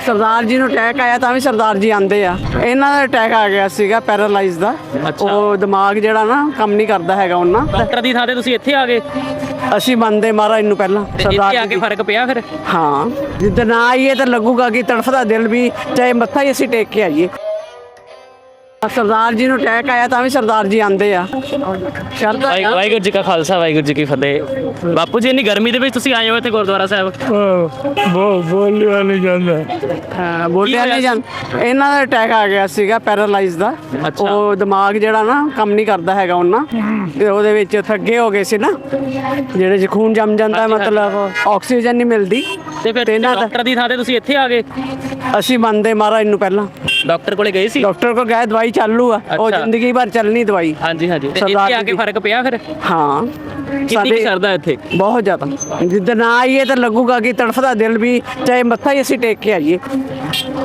ਸਰਦਾਰ ਜੀ ਨੂੰ ਅਟੈਕ ਆਇਆ ਤਾਂ ਵੀ ਸਰਦਾਰ ਜੀ ਆਂਦੇ ਆ। ਇਹਨਾਂ ਦਾ ਅਟੈਕ ਆ ਗਿਆ ਸੀਗਾ ਪੈਰਾਲਾਈਜ਼ ਦਾ। ਉਹ ਦਿਮਾਗ ਜਿਹੜਾ ਨਾ ਕੰਮ ਨਹੀਂ ਕਰਦਾ ਹੈਗਾ ਉਹਨਾਂ। ਡਾਕਟਰ ਦੀ ਥਾਂ ਤੇ ਤੁਸੀਂ ਇੱਥੇ ਆ ਗਏ? ਅਸੀਂ ਮੰਨਦੇ ਮਹਾਰਾਜ ਨੂੰ ਪਹਿਲਾਂ ਆ ਜੀ ਕੇ ਦੀ। ਫ਼ਰਕ ਪਿਆ ਫਿਰ? ਹਾਂ। ਜਿੱਦਾਂ ਨਾ ਆਈਏ ਤਾਂ ਲੱਗੂਗਾ ਕਿ ਤੜਫਦਾ ਦਿਲ ਵੀ ਚਾਹੇ ਮੱਥਾ ਹੀ ਅਸੀਂ ਟੇਕ ਕੇ ਆਈਏ। ਸਰਦਾਰ ਜੀ ਨੂੰ ਅਟੈਕ ਆਇਆ ਤਾਂ ਵੀ ਸਰਦਾਰ ਜੀ ਆਂਦੇ ਆ। ਸ਼ਰਧਾ ਵਾਹਿ- ਵਾਹਿਗੁਰੂ ਜੀ ਕਾ ਖਾਲਸਾ ਵਾਹਿਗੁਰੂ ਜੀ ਕੀ ਫਤਿਹ। ਬਾਪੂ ਜੀ ਇੰਨੀ ਗਰਮੀ ਦੇ ਵਿੱਚ ਤੁਸੀਂ ਆਏ ਹੋ ਇੱਥੇ ਗੁਰਦੁਆਰਾ ਸਾਹਿਬ? ਬਹੁਤ ਬੋਲਿਆ ਨਹੀਂ ਜਾਂਦਾ। ਹਾਂ, ਬੋਲਿਆ ਨਹੀਂ ਜਾਂ ਇਹਨਾਂ ਦਾ ਅਟੈਕ ਆ ਗਿਆ ਸੀਗਾ ਪੈਰਾਲਾਈਜ਼ ਦਾ। ਅੱਛਾ। ਉਹ ਦਿਮਾਗ ਜਿਹੜਾ ਨਾ ਕੰਮ ਨਹੀਂ ਕਰਦਾ ਹੈਗਾ ਉਹਨਾਂ। ਤੇ ਉਹਦੇ ਵਿੱਚ ਥੱਗੇ ਹੋ ਗਏ ਸੀ ਨਾ ਜਿਹੜੇ ਚ ਖੂਨ ਜੰਮ ਜਾਂਦਾ। ਮਤਲਬ ਆਕਸੀਜਨ ਨਹੀਂ ਮਿਲਦੀ। ਤੇ ਫਿਰ ਤੇ ਇਹਨਾਂ ਦਾ ਡਾਕਟਰ ਦੀ ਥਾਂ ਤੇ ਤੁਸੀਂ ਇੱਥੇ ਆ ਗਏ? ਅਸੀਂ ਮੰਨਦੇ ਮਹਾਰਾਜ ਨੂੰ ਪਹਿਲਾਂ। ਡਾਕਟਰ ਕੋਲੇ ਗਏ ਸੀ? ਡਾਕਟਰ ਕੋਲ ਗਏ ਦਵਾਈ ਚਾਲੂ ਆ। ਉਹ ਅੱਛਾ। ਜ਼ਿੰਦਗੀ ਭਰ ਚੱਲਣੀ ਦਵਾਈ। ਹਾਂਜੀ ਹਾਂਜੀ। ਤੇ ਸਰਦਾਰ ਇੱਥੇ ਆ ਕੇ। ਫ਼ਰਕ ਪਿਆ ਫਿਰ? ਹਾਂ। ਕਿੰਨੀ ਕੁ ਸਰਦਾ ਇੱਥੇ? ਬਹੁਤ ਜ਼ਿਆਦਾ। ਜਿੱਦਾਂ ਨਾ ਆਈਏ ਤਾਂ ਲੱਗੂਗਾ ਕਿ ਤੜਫਦਾ ਦਿਲ ਵੀ ਚਾਹੇ ਮੱਥਾ ਹੀ ਅਸੀਂ ਟੇਕ ਕੇ ਆਈਏ।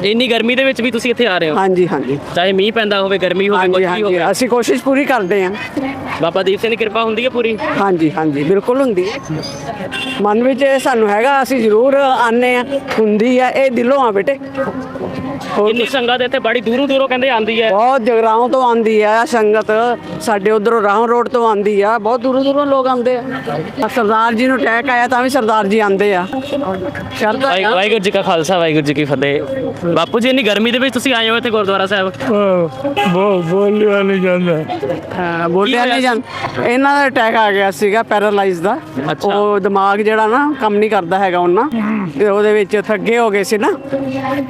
ਇੰਨੀ ਗਰਮੀ ਦੇ ਵਿੱਚ ਵੀ ਤੁਸੀਂ ਇੱਥੇ ਆ ਰਹੇ ਹੋ? ਹਾਂਜੀ ਹਾਂਜੀ। ਚਾਹੇ ਮੀਂਹ ਪੈਂਦਾ ਹੋਵੇ ਗਰਮੀ ਹੋਵੇ ਕੁਝ ਹਾਂਜੀ ਵੀ ਹਾਂਜੀ। ਹੋਵੇ। ਅਸੀਂ ਕੋਸ਼ਿਸ਼ ਪੂਰੀ ਕਰਦੇ ਹਾਂ। ਬਾਬਾ ਦੀਪ ਸਿੰਘ ਦੀ ਕਿਰਪਾ ਹੁੰਦੀ ਹੈ ਪੂਰੀ? ਹਾਂਜੀ ਹਾਂਜੀ। ਬਿਲਕੁਲ ਹੁੰਦੀ ਹੈ। ਮਨ ਵਿੱਚ ਇਹ ਸਾਨੂੰ ਹੈਗਾ ਅਸੀਂ ਜ਼ਰੂਰ ਆਨੇ ਆ ਹੁੰਦੀ ਆ ਇਹ ਦਿਲੋਂ ਆ ਬੇਟੇ। ਇੰਨੀ ਸੰਗਤ ਇੱਥੇ ਬੜੀ ਦੂਰੋਂ ਦੂਰੋਂ ਕਹਿੰਦੇ ਆਂਦੀ ਹੈ। ਬਹੁਤ ਜਗਰਾਉਂ ਤੋਂ ਆਂਦੀ ਆ ਸੰਗਤ। ਸਾਡੇ ਉਧਰੋਂ ਰਾਹੋਂ ਰੋਡ ਤੋਂ ਆਂਦੀ ਆ। ਬਹੁਤ ਦੂਰੋਂ ਦੂਰੋਂ ਲੋਕ ਆਂਦੇ ਆ। ਸਰਦਾਰ ਜੀ ਨੂੰ ਅਟੈਕ ਆਇਆ ਤਾਂ ਵੀ ਸਰਦਾਰ ਜੀ ਆਂਦੇ ਆ। ਵਾਹਿ- ਵਾਹਿਗੁਰੂ ਜੀ ਕਾ ਖਾਲਸਾ ਵਾਹਿਗੁਰੂ ਜੀ ਕੀ ਫਤਿਹ। ਬਾਪੂ ਜੀ ਇੰਨੀ ਗਰਮੀ ਦੇ ਵਿੱਚ ਤੁਸੀਂ ਆਏ ਹੋ ਇੱਥੇ ਗੁਰਦੁਆਰਾ ਸਾਹਿਬ। ਬਹੁਤ ਬੋਲਿਆ ਨਹੀਂ ਜਾਂਦਾ। ਹਾਂ, ਨਹੀਂ ਜਾਂ ਇਹਨਾਂ ਦਾ ਅਟੈਕ ਆ ਗਿਆ ਸੀਗਾ ਪੈਰਾਲਾਈਜ਼ ਦਾ। ਅੱਛਾ। ਉਹ ਦਿਮਾਗ ਜਿਹੜਾ ਨਾ ਕੰਮ ਨਹੀਂ ਕਰਦਾ ਹੈਗਾ ਉਹਨਾਂ। ਤੇ ਉਹਦੇ ਵਿੱਚ ਥੱਗੇ ਹੋ ਗਏ ਸੀ ਨਾ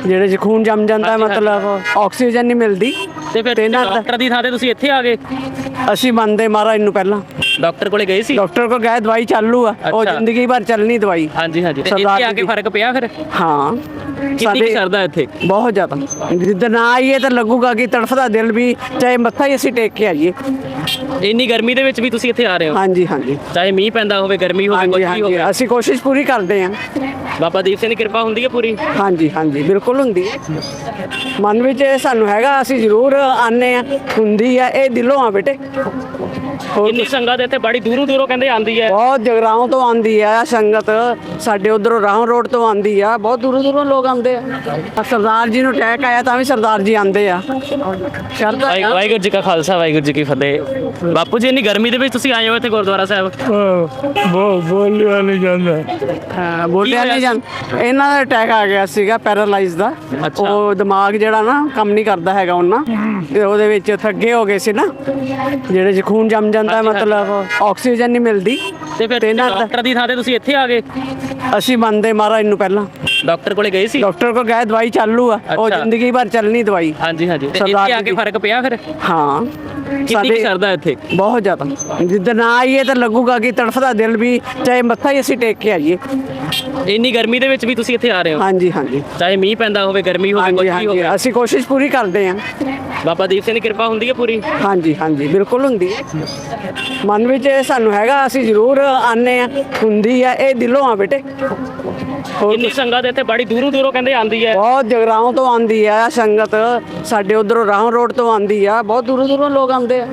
ਜਿਹੜੇ ਚ ਖੂਨ ਜੰਮ ਜਾਂਦਾ। ਮਤਲਬ ਆਕਸੀਜਨ ਨਹੀਂ ਮਿਲਦੀ। ਤੇ ਫਿਰ ਤੇ ਇਹਨਾਂ ਦਾ- ਡਾਕਟਰ ਦੀ ਥਾਂ ਤੇ ਤੁਸੀਂ ਇੱਥੇ ਆ ਗਏ? ਅਸੀਂ ਮੰਨਦੇ ਮਹਾਰਾਜ ਨੂੰ ਪਹਿਲਾਂ। ਡਾਕਟਰ ਕੋਲੇ ਗਏ ਸੀ? ਡਾਕਟਰ ਕੋਲ ਗਏ ਦਵਾਈ ਚਾਲੂ ਆ। ਉਹ ਅੱਛਾ। ਜ਼ਿੰਦਗੀ ਭਰ ਚੱਲਣੀ ਦਵਾਈ। ਹਾਂਜੀ ਹਾਂਜੀ। ਤੇ ਸਰਦਾਰ ਇੱਥੇ ਆ ਕੇ। ਫ਼ਰਕ ਪਿਆ ਫਿਰ? ਹਾਂ। ਕਿੰਨੀ ਸਰਦਾ ਇੱਥੇ? ਬਹੁਤ ਜ਼ਿਆਦਾ। ਜਿੱਦਾਂ ਨਾ ਆਈਏ ਤਾਂ ਲੱਗੂਗਾ ਕਿ ਤੜਫਦਾ ਦਿਲ ਵੀ ਚਾਹੇ ਮੱਥਾ ਹੀ ਅਸੀਂ ਟੇਕ ਕੇ ਆਈਏ। ਇੰਨੀ ਗਰਮੀ ਦੇ ਵਿੱਚ ਵੀ ਤੁਸੀਂ ਇੱਥੇ ਆ ਰਹੇ ਹੋ? ਹਾਂਜੀ ਹਾਂਜੀ। ਚਾਹੇ ਮੀਂਹ ਪੈਂਦਾ ਹੋਵੇ ਗਰਮੀ ਹੋਵੇ ਕੁਝ ਹਾਂਜੀ ਵੀ ਹਾਂਜੀ। ਹੋਵੇ। ਅਸੀਂ ਕੋਸ਼ਿਸ਼ ਪੂਰੀ ਕਰਦੇ ਹਾਂ। ਬਾਬਾ ਦੀਪ ਸਿੰਘ ਦੀ ਕਿਰਪਾ ਹੁੰਦੀ ਹੈ ਪੂਰੀ? ਹਾਂਜੀ ਹਾਂਜੀ ਬਿਲਕੁਲ ਹੁੰਦੀ ਹੈ। ਮਨ ਵਿੱਚ ਇਹ ਸਾਨੂੰ ਹੈਗਾ ਅਸੀਂ ਜ਼ਰੂਰ ਆਨੇ ਆ ਹੁੰਦੀ ਆ ਇਹ ਦਿਲੋਂ ਆ ਬੇਟੇ। ਇੰਨੀ ਸੰਗਤ ਇੱਥੇ ਬੜੀ ਦੂਰੋਂ ਦੂਰੋਂ ਕਹਿੰਦੇ ਆਂਦੀ ਹੈ। ਬਹੁਤ ਜਗਰਾਉਂ ਤੋਂ ਆਂਦੀ ਆ ਸੰਗਤ। ਸਾਡੇ ਉਧਰੋਂ ਰਾਹੋਂ ਰੋਡ ਤੋਂ ਆਂਦੀ ਆ। ਬਹੁਤ ਦੂਰੋਂ ਦੂਰੋਂ ਲੋਕ ਆਂਦੇ ਆ। ਆਹ ਸਰਦਾਰ ਜੀ ਨੂੰ ਅਟੈਕ ਆਇਆ ਤਾਂ ਵੀ ਸਰਦਾਰ ਜੀ ਆਂਦੇ ਆ। ਵਾਹਿ- ਵਾਹਿਗੁਰੂ ਜੀ ਕਾ ਖਾਲਸਾ ਵਾਹਿਗੁਰੂ ਜੀ ਕੀ ਫਤਿਹ। ਬਾਪੂ ਜੀ ਇੰਨੀ ਗਰਮੀ ਦੇ ਵਿੱਚ ਤੁਸੀਂ ਆਏ ਹੋ ਇੱਥੇ ਗੁਰਦੁਆਰਾ ਸਾਹਿਬ? ਬਹੁਤ ਬੋਲਿਆ ਨਹੀਂ ਜਾਂਦਾ। ਹਾਂ, ਬੋਲਿਆ ਨਹੀਂ ਜਾਂ ਇਹਨਾਂ ਦਾ ਅਟੈਕ ਆ ਗਿਆ ਸੀਗਾ ਪੈਰਾਲਾਈਜ਼ ਦਾ। ਅੱਛਾ। ਉਹ ਦਿਮਾਗ ਜਿਹੜਾ ਨਾ ਕੰਮ ਨਹੀਂ ਕਰਦਾ ਹੈਗਾ ਉਹਨਾਂ। ਤੇ ਉਹਦੇ ਵਿੱਚ ਥੱਗੇ ਹੋ ਗਏ ਸੀ ਨਾ ਜਿਹੜੇ ਚ ਖੂਨ ਜੰਮ ਜਾਂਦਾ ਹਾਂਜੀ, ਹਾਂਜੀ। ਮਤਲਬ ਆਕਸੀਜਨ ਨਹੀਂ ਮਿਲਦੀ ਤੇ ਫਿਰ ਤੇ ਡਾਕਟਰ ਦੀ ਥਾਂ ਤੇ ਤੁਸੀਂ ਇੱਥੇ ਆ ਗਏ ਅਸੀਂ ਮੰਨਦੇ ਮਹਾਰਾਜ ਨੂੰ ਪਹਿਲਾਂ ਡਾਕਟਰ ਕੋਲੇ ਗਏ ਸੀ? ਡਾਕਟਰ ਕੋਲ ਗਏ ਦਵਾਈ ਚਾਲੂ ਆ ਉਹ ਅੱਛਾ। ਜ਼ਿੰਦਗੀ ਭਰ ਚੱਲਣੀ ਦਵਾਈ। ਹਾਂਜੀ ਹਾਂਜੀ। ਤੇ ਸਰਦਾਰ ਇੱਥੇ ਆ ਕੇ। ਫ਼ਰਕ ਪਿਆ ਫਿਰ? ਹਾਂ। ਕਿੰਨੀ ਕੁ ਸਾਡੇ ਸਰਦਾ ਇੱਥੇ? ਬਹੁਤ ਜ਼ਿਆਦਾ। ਜਿੱਦਾਂ ਨਾ ਆਈਏ ਤਾਂ ਲੱਗੂਗਾ ਕਿ ਤੜਫਦਾ ਦਿਲ ਵੀ ਚਾਹੇ ਮੱਥਾ ਹੀ ਅਸੀਂ ਟੇਕ ਕੇ ਆਈਏ। ਇੰਨੀ ਗਰਮੀ ਦੇ ਵਿੱਚ ਵੀ ਤੁਸੀਂ ਇੱਥੇ ਆ ਰਹੇ ਹੋ? ਹਾਂਜੀ ਹਾਂਜੀ। ਚਾਹੇ ਮੀਂਹ ਪੈਂਦਾ ਹੋਵੇ ਗਰਮੀ ਹੋਵੇ ਹਾਂਜੀ ਵੀ ਹਾਂਜੀ। ਹੋਵੇ। ਅਸੀਂ ਕੋਸ਼ਿਸ਼ ਪੂਰੀ ਕਰਦੇ ਹਾਂ। ਬਾਬਾ ਦੀਪ ਸਿੰਘ ਦੀ ਕਿਰਪਾ ਹੁੰਦੀ ਹੈ ਪੂਰੀ? ਹਾਂਜੀ ਹਾਂਜੀ। ਬਿਲਕੁਲ ਹੁੰਦੀ ਹੈ। ਮਨ ਵਿੱਚ ਇਹ ਸਾਨੂੰ ਹੈਗਾ ਅਸੀਂ ਜ਼ਰੂਰ ਆਨੇ ਆ ਹੁੰਦੀ ਆ ਇਹ ਦਿਲੋਂ ਆ ਬੇਟੇ। ਹੋਰ ਸੰਗਤ ਇੱਥੇ ਬੜੀ ਦੂਰੋਂ ਦੂਰੋਂ ਕਹਿੰਦੇ ਆਂਦੀ ਹੈ। ਬਹੁਤ ਜਗਰਾਉਂ ਤੋਂ ਆਂਦੀ ਹੈ ਸੰਗਤ। ਸਾਡੇ ਉਧਰੋਂ ਰਾਹੋਂ ਰੋਡ ਤੋਂ ਆਂਦੀ ਆ। ਬਹੁਤ ਦੂਰੋਂ ਦੂਰੋਂ ਲੋਕ ਆਉਂਦੇ ਆ।